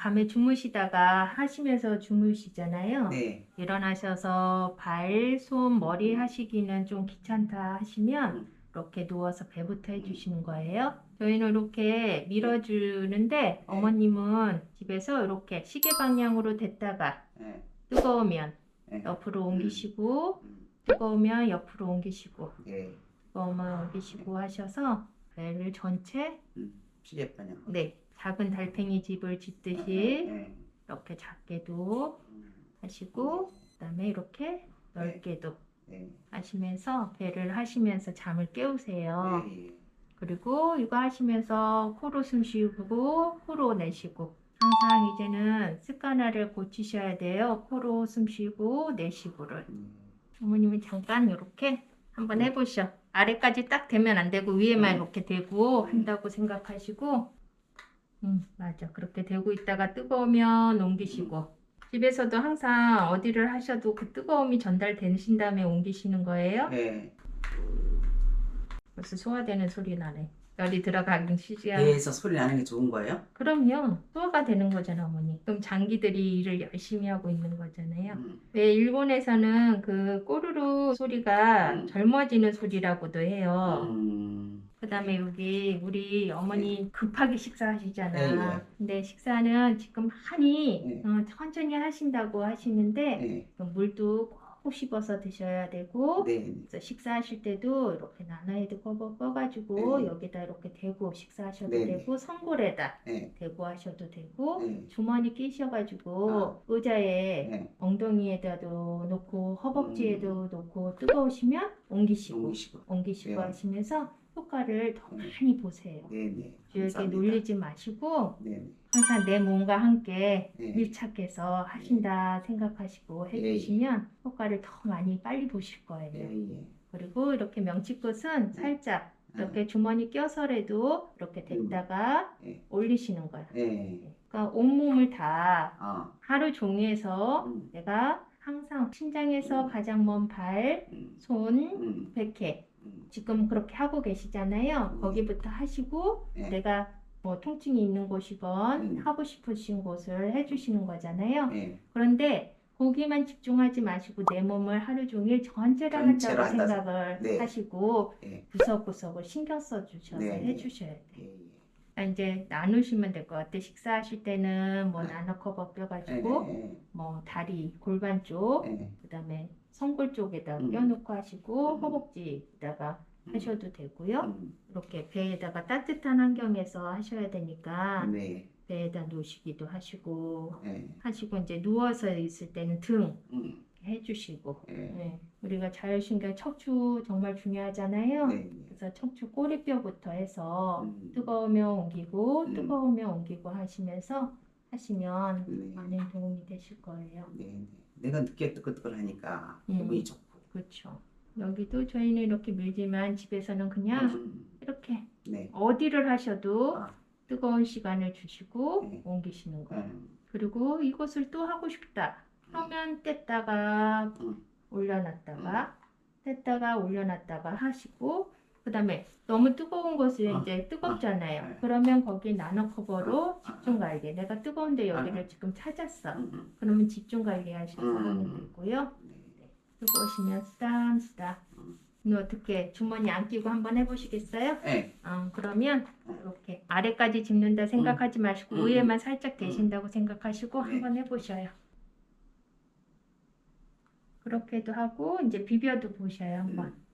밤에 주무시다가 하시면서 주무시잖아요. 네. 일어나셔서 발, 손, 머리 하시기는 좀 귀찮다 하시면 음. 이렇게 누워서 배부터 해주시는 거예요. 저희는 이렇게 밀어주는데 어머님은 집에서 이렇게 시계 방향으로 됐다가 네. 뜨거우면 네. 옆으로 옮기시고 음. 뜨거우면 옆으로 옮기시고 네. 뜨거우면 옮기시고 하셔서 배를 전체 시계 방향. 네 작은 달팽이 집을 짓듯이 네. 이렇게 작게도 음. 하시고 그다음에 이렇게 넓게도 네. 하시면서 배를 하시면서 잠을 깨우세요. 네. 그리고 이거 하시면서 코로 숨 쉬고 코로 내쉬고 항상 이제는 습관화를 고치셔야 돼요. 코로 숨 쉬고 내쉬고를. 음. 어머님은 잠깐 이렇게 한번 해보셔. 아래까지 딱 대면 안 되고 위에만 음. 이렇게 대고 한다고 생각하시고 음 맞아 그렇게 대고 있다가 뜨거우면 옮기시고 집에서도 항상 어디를 하셔도 그 뜨거움이 전달되신 다음에 옮기시는 거예요. 네. 벌써 소화되는 소리 나네. 열이 들어가긴 시지야. 배에서 소리 나는 게 좋은 거예요? 그럼요. 소화가 되는 거잖아, 어머니. 그럼 장기들이 일을 열심히 하고 있는 거잖아요. 음. 왜 일본에서는 그 꼬르르 소리가 음. 젊어지는 소리라고도 해요. 음. 그다음에 여기 우리 어머니 급하게 식사하시잖아. 네, 네. 근데 식사는 지금 많이 네. 어, 천천히 하신다고 하시는데 네. 물도 꼭 씹어서 드셔야 되고 네. 그래서 식사하실 때도 이렇게 나나에도 꺼, 꺼가지고 네. 여기다 이렇게 대고 식사하셔도 네. 되고 선골에다 네. 대고 하셔도 되고 네. 주머니 끼셔가지고 아. 의자에 네. 엉덩이에다도 놓고 허벅지에도 놓고 뜨거우시면 옮기시고 옮기시고. 옮기시고 네. 하시면서 효과를 더 네. 많이 보세요. 네네. 이렇게 감사합니다. 놀리지 마시고 네네. 항상 내 몸과 함께 네. 밀착해서 하신다 생각하시고 예, 예. 해주시면 효과를 더 많이 빨리 보실 거예요. 예, 예. 그리고 이렇게 명치끝은 살짝 아, 이렇게 주머니 껴서라도 이렇게 댔다가 예. 올리시는 거예요. 예. 그러니까 온몸을 다 아. 하루 종일해서 음. 내가 항상 신장에서 음. 가장 먼 발, 음. 손, 음. 백회 음. 지금 그렇게 하고 계시잖아요. 음. 거기부터 하시고 예. 내가 뭐 통증이 있는 곳이건 음. 하고 싶으신 곳을 해주시는 거잖아요. 예. 그런데 거기만 집중하지 마시고 내 몸을 하루 종일 전체를 전체로 한다고 한다. 생각을 네. 하시고 예. 구석구석을 신경 써주셔서 네. 해주셔야 돼요. 예. 아, 이제 나누시면 될 것 같아. 식사하실 때는 뭐 네. 나눠 커버 예. 껴가지고 예. 뭐 다리, 골반 쪽, 예. 그다음에 성골 쪽에다 음. 껴놓고 하시고 음. 허벅지에다가 음. 하셔도 되고요. 음. 이렇게 배에다가 따뜻한 환경에서 하셔야 되니까 네. 배에다 놓으시기도 하시고 예. 하시고 이제 누워서 있을 때는 등 음. 해주시고 예. 네. 우리가 자율신경 척추 정말 중요하잖아요. 네. 그래서 척추 꼬리뼈부터 해서 음. 뜨거우면 옮기고 음. 뜨거우면 옮기고 하시면서 하시면 네. 많은 도움이 되실 거예요. 네. 네. 내가 늦게 뜨끈뜨끈하니까 음. 기분이 좋고. 그렇죠. 여기도 저희는 이렇게 밀지만 집에서는 그냥 음. 이렇게 네. 어디를 하셔도 아. 뜨거운 시간을 주시고 네. 옮기시는 거예요. 음. 그리고 이것을 또 하고 싶다. 하면 뗐다가 음. 올려놨다가 뗐다가 올려놨다가 하시고 그다음에 너무 뜨거운 곳을 아. 이제 뜨겁잖아요. 아. 네. 그러면 거기 나노 커버로 아. 집중 관리. 내가 뜨거운데 여기를 아. 지금 찾았어. 음. 그러면 집중 관리하셔서 음. 하면 되고요. 네. 뜨거우시면 쓰담 쓰담. 음. 이거 어떻게 주머니 안 끼고 한번 해보시겠어요? 네. 어, 그러면 이렇게 아래까지 짚는다 생각하지 마시고 음. 위에만 살짝 대신다고 생각하시고 네. 한번 해보셔요. 그렇게도 하고 이제 비벼도 보셔요 한번. 음.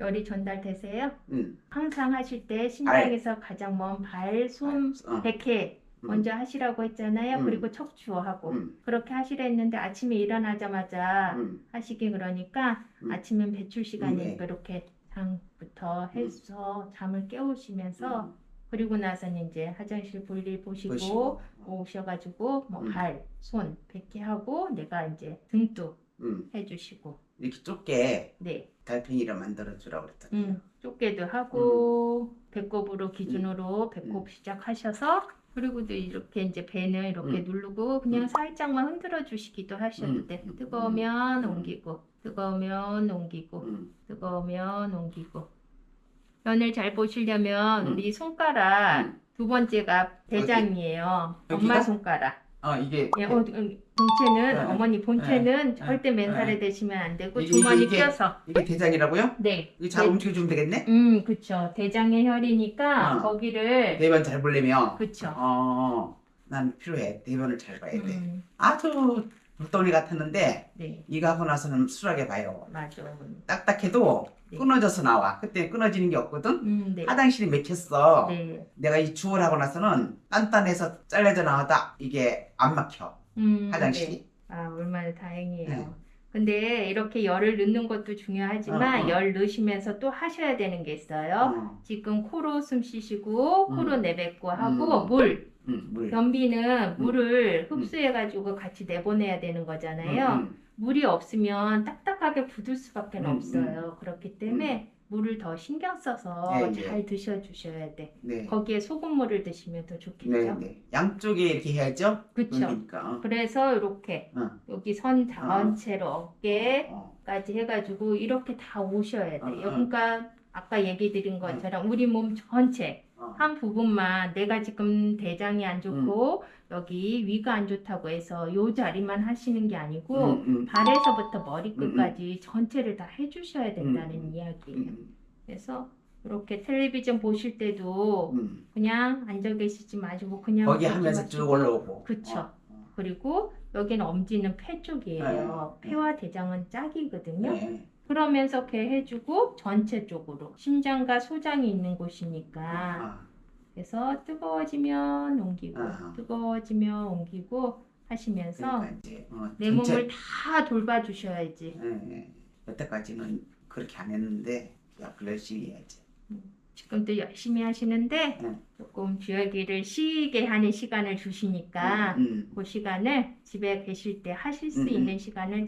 열이 전달되세요? 음. 항상 하실 때 심장에서 가장 먼 발, 손, 어. 백회 음. 먼저 하시라고 했잖아요. 음. 그리고 척추하고 음. 그렇게 하시라 했는데 아침에 일어나자마자 음. 하시기 그러니까 음. 아침엔 배출 시간이니까 네. 이렇게 장부터 해서 잠을 깨우시면서 음. 그리고 나서는 이제 화장실 볼일 보시고, 보시고. 오셔가지고 뭐 음. 발, 손, 백개 하고 내가 이제 등도 음. 해주시고 이렇게 좁게 네, 달팽이를 만들어 주라고 그랬더니. 음, 좁게도 하고 음. 배꼽으로 기준으로 배꼽 시작하셔서 그리고 또 이렇게 이제 배는 이렇게 음. 누르고 그냥 음. 살짝만 흔들어 주시기도 하셔도 음. 돼. 음. 뜨거우면 음. 옮기고 뜨거우면 옮기고 음. 뜨거우면 옮기고 면을 잘 보시려면 음. 우리 손가락 음. 두 번째가 대장이에요. 엄마? 손가락. 어 이게 예, 어, 음, 본체는 네. 어머니 본체는 네. 절대 맨살에 네. 대시면 안 되고 이게- 주머니 이게- 껴서. 이게 대장이라고요? 네. 이거 잘 네. 움직여주면 되겠네? 음, 그쵸. 대장의 혈이니까 어. 거기를 대변 잘 보려면 그쵸. 어, 난 필요해. 대변을 잘 봐야 돼. 음, 아주 물덩이 같았는데 네, 이거 하고 나서는 술하게 봐요. 맞아. 딱딱해도 네. 끊어져서 나와. 그때 끊어지는 게 없거든. 음, 네. 화장실이 맥혔어. 네. 내가 이 주얼 하고 나서는 단단해서 잘려져 나와다 이게 안 막혀. 음, 화장실이. 네. 아, 얼마나 다행이에요. 네. 근데 이렇게 열을 넣는 것도 중요하지만 어, 어. 열 넣으시면서 또 하셔야 되는 게 있어요. 어, 지금 코로 숨 쉬시고 음. 코로 내뱉고 하고 음. 물 음, 물. 변비는 음. 물을 흡수해가지고 같이 내보내야 되는 거잖아요. 음, 음. 물이 없으면 딱딱하게 굳을 수밖에 음, 없어요. 그렇기 때문에 물을 더 신경 써서 예, 예. 잘 드셔 주셔야 돼. 네. 거기에 소금물을 드시면 더 좋겠죠. 네, 네. 양쪽에 이렇게 해야죠. 그렇죠. 그러니까. 그래서 이렇게 어. 여기 선 전체로 어깨까지 어, 해가지고 이렇게 다 오셔야 어, 돼요. 어. 그러니까 아까 얘기 드린 것처럼 우리 몸 전체 어. 한 부분만 내가 지금 대장이 안 좋고 음. 여기 위가 안 좋다고 해서 요 자리만 하시는 게 아니고 음, 음. 발에서부터 머리끝까지 전체를 다 해주셔야 된다는 음. 이야기예요. 음, 그래서 이렇게 텔레비전 보실 때도 음. 그냥 앉아 계시지 마시고 그냥 거기 보지 하면서 마시고 쭉 올라오고. 그쵸. 어, 어. 그리고 여기는 엄지는 폐 쪽이에요. 네. 폐와 대장은 짝이거든요. 네. 그러면서 이렇게 해주고 전체 쪽으로 심장과 소장이 있는 곳이니까 아, 그래서 뜨거워지면 옮기고 아하. 뜨거워지면 옮기고 하시면서 그러니까 이제 어, 내 전체- 몸을 다 돌봐주셔야지. 예, 예. 여태까지는 그렇게 안 했는데 앞으로 열심히 해야지. 지금도 열심히 하시는데 네. 조금 주혁이를 쉬게 하는 시간을 주시니까 음, 그 시간을 집에 계실 때 하실 수 음, 음. 있는 시간을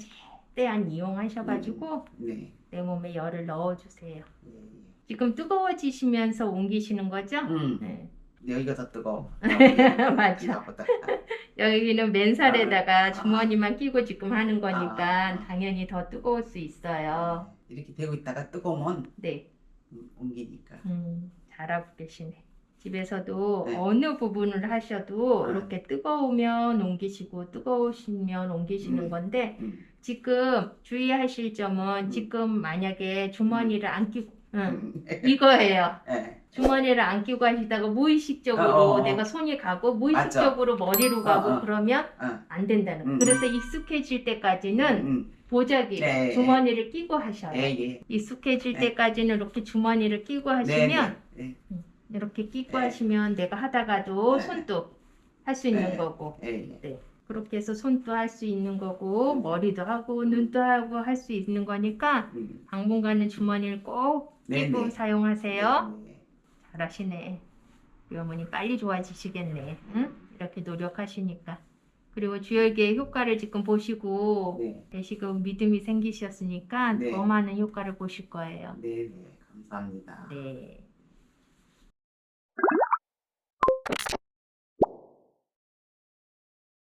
최대한 이용하셔가지고 음. 네. 내 몸에 열을 넣어주세요. 예, 예. 지금 뜨거워지시면서 옮기시는 거죠? 음, 네. 여기가 더 뜨거워. 맞아. 생각보다. 여기는 맨살에다가 아. 주머니만 끼고 지금 하는 거니까 아. 당연히 더 뜨거울 수 있어요. 이렇게 되고 있다가 뜨거우면 네, 음, 옮기니까. 음, 잘하고 계시네. 집에서도 네. 어느 부분을 하셔도 네. 이렇게 뜨거우면 옮기시고 뜨거우시면 옮기시는 음. 건데 음, 지금 주의하실 점은 음. 지금 만약에 주머니를 안 끼고 응, 음, 이거예요. 예. 주머니를 안 끼고 하시다가 무의식적으로 어, 어, 어. 내가 손이 가고 무의식적으로 머리로 가고 어, 어. 그러면 어, 안 된다는 거예요. 음, 그래서 익숙해질 때까지는 음, 보자기 네. 주머니를 끼고 하셔요. 예, 예. 익숙해질 네. 때까지는 이렇게 주머니를 끼고 네, 하시면 네, 이렇게 끼고 네. 하시면 내가 하다가도 네. 손도 할 수 있는 네. 거고 예, 예. 그렇게 해서 손도 할 수 있는 거고 머리도 하고 눈도 하고 할 수 있는 거니까 음, 당분간은 주머니를 꼭 네, 끼고 네. 사용하세요. 네, 네. 잘하시네. 우리 어머니 빨리 좋아지시겠네. 응? 이렇게 노력하시니까. 그리고 주열기의 효과를 지금 보시고 네, 대시금 믿음이 생기셨으니까 네. 더 많은 효과를 보실 거예요. 네, 네. 감사합니다. 네.